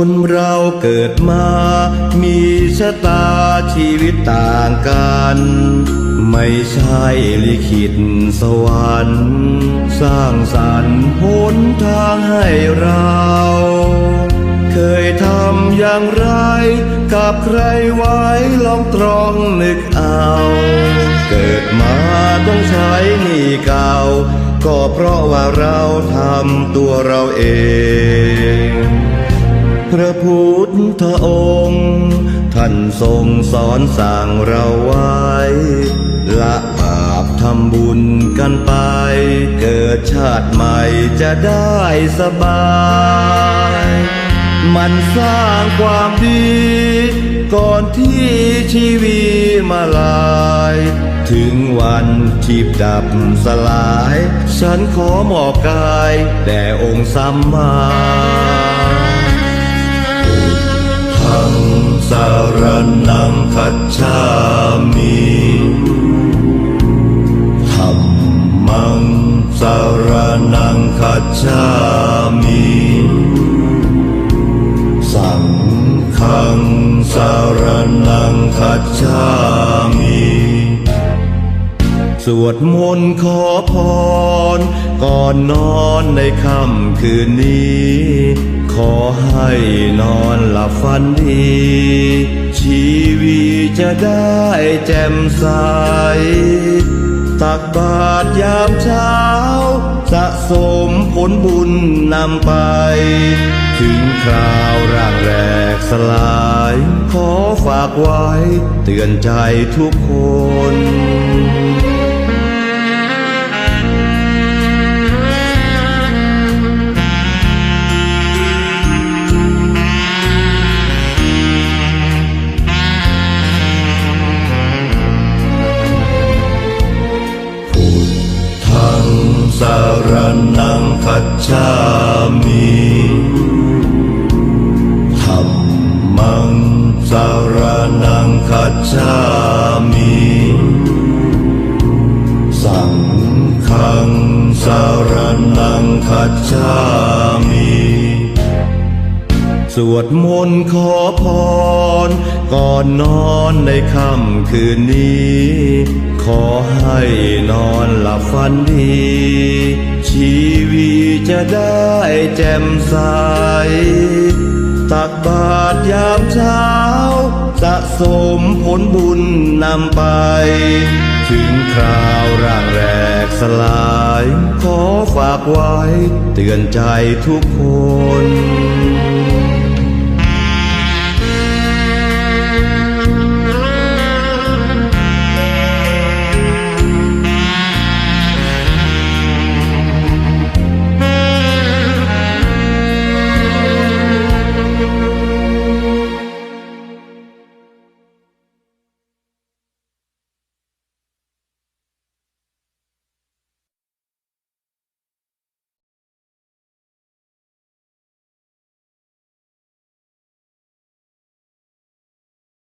คนเราเกิดมา มีชะตาชีวิตต่างกัน ไม่ใช่ลิขิตสวรรค์ สร้างสรรค์หนทางให้เรา เคยทำอย่างไร กับใครไว้ลองตรองนึกเอา เกิดมาต้องใช้หนี้เก่า ก็เพราะว่าเราทำตัวเราเอง ระพุทธองค์ ท่านทรงสอนสั่งเราไว้ ละบาปทำบุญกันไป เกิดชาติใหม่จะได้สบาย มันสร้างความดี ก่อนที่ชีวิตมาลาย ถึงวันที่ดับสลาย ฉันขอมอบกายแด่องค์สัมมา สารนังคัจฉามิธรรมังสารนังคัจฉามิสังฆังสารนังคัจฉามิสวดมนต์ขอพร ก่อนนอนในค่ำคืนนี้ ขอให้นอนหลับฝันดี ชีวิตจะได้แจ่มใส ตักบาตรยามเช้า สะสมผลบุญนำไป ถึงคราวร่างแรกสลาย ขอฝากไว้ เตือนใจทุกคน สารนังคัจฉามิธรรมังสารนังคัจฉามิสังฆังสารนังคัจฉามิสวดมนต์ขอพร ก่อนนอนในค่ำคืนนี้ ขอให้นอนหลับฝันดี จะได้แจ่มใส ตักบาตรยามเช้า สะสมผลบุญนำไป ถึงคราวร่างแรกสลาย ขอฝากไว้ เตือนใจทุกคน